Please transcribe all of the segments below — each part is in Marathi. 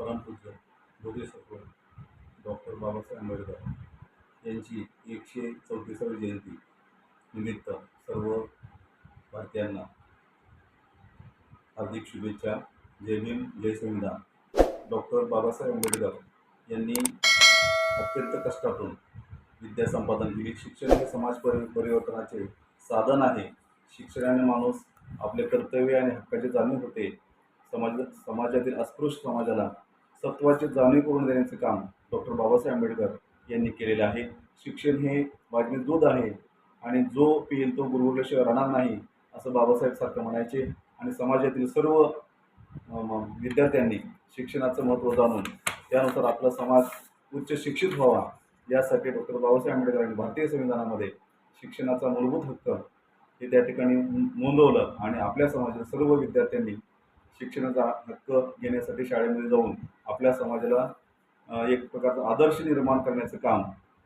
परमपूज्य योगेश्वर डॉक्टर बाबासाहेब आंबेडकर यांची एकशे चौतीसावी जयंती निमित्त सर्व भारतीयांना हार्दिक शुभेच्छा. जय भीम जय संविधान. डॉक्टर बाबासाहेब आंबेडकर यांनी अत्यंत कष्टातून विद्या संपादन केली. शिक्षण हे समाज परि परिवर्तनाचे साधन आहे. शिक्षणाने माणूस आपले कर्तव्य आणि हक्काची जाणीव होते. समाज समाजातील अस्पृश्य समाजाला सत्वाची जाणीव करून देण्याचं काम डॉक्टर बाबासाहेब आंबेडकर यांनी केलेले आहे. शिक्षण हे वाजवी दूध आहे आणि जो पिईल तो गुरुवल्याशिवाय राहणार नाही असं बाबासाहेब सारखं म्हणायचे आणि समाजातील सर्व विद्यार्थ्यांनी शिक्षणाचं महत्त्व जाणून त्यानुसार आपला समाज उच्च शिक्षित व्हावा यासाठी डॉक्टर बाबासाहेब आंबेडकरांनी भारतीय संविधानामध्ये शिक्षणाचा मूलभूत हक्क हे त्या ठिकाणी नोंदवलं आणि आपल्या समाजातील सर्व विद्यार्थ्यांनी शिक्षणाचा हक्क घेण्यासाठी शाळेमध्ये जाऊन आपल्या समाजाला एक प्रकारचा आदर्श निर्माण करण्याचं काम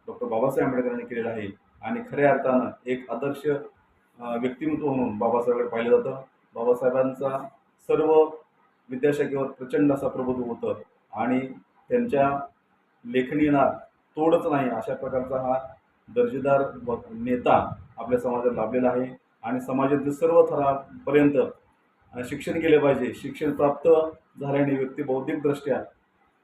डॉक्टर बाबासाहेब आंबेडकरांनी केलेलं आहे. आणि खऱ्या अर्थानं एक आदर्श व्यक्तिमत्व म्हणून बाबासाहेबांकडे पाहिलं जातं. बाबासाहेबांचा सर्व विद्याशाखेवर प्रचंड असा प्रभुत्व होतं. आणि त्यांच्या लेखणीला तोडच नाही अशा प्रकारचा हा दर्जेदार नेता आपल्या समाजात लाभलेला आहे. आणि समाजातील सर्व थरापर्यंत शिक्षण केले पाहिजे. शिक्षण प्राप्त झाल्याने व्यक्ती बौद्धिकदृष्ट्या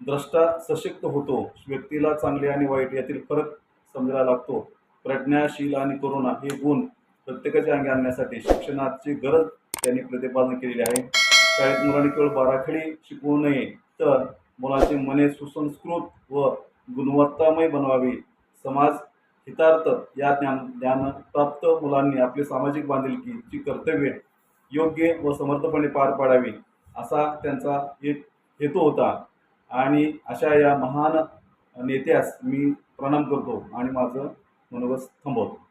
द्रष्टा सशक्त होतो. व्यक्तीला चांगले आणि वाईट यातील फरक समजायला लागतो. प्रज्ञाशील आणि करुणा हे गुण प्रत्येकाच्या अंगी आणण्यासाठी शिक्षणाची गरज त्यांनी प्रतिपादन केलेली आहे. शाळेत मुलांनी केवळ बाराखडी शिकवू नये तर मुलांचे मने सुसंस्कृत व गुणवत्तामय बनवावी. समाज हितार्थ या ज्ञान ज्ञान प्राप्त मुलांनी आपली सामाजिक बांधिलकीची कर्तव्ये योग्य व समर्थपणे पार पाडावी असा त्यांचा एक हेतू होता. आणि अशा या महान नेत्यास मी प्रणाम करतो आणि माझं मनोगत थांबवतो.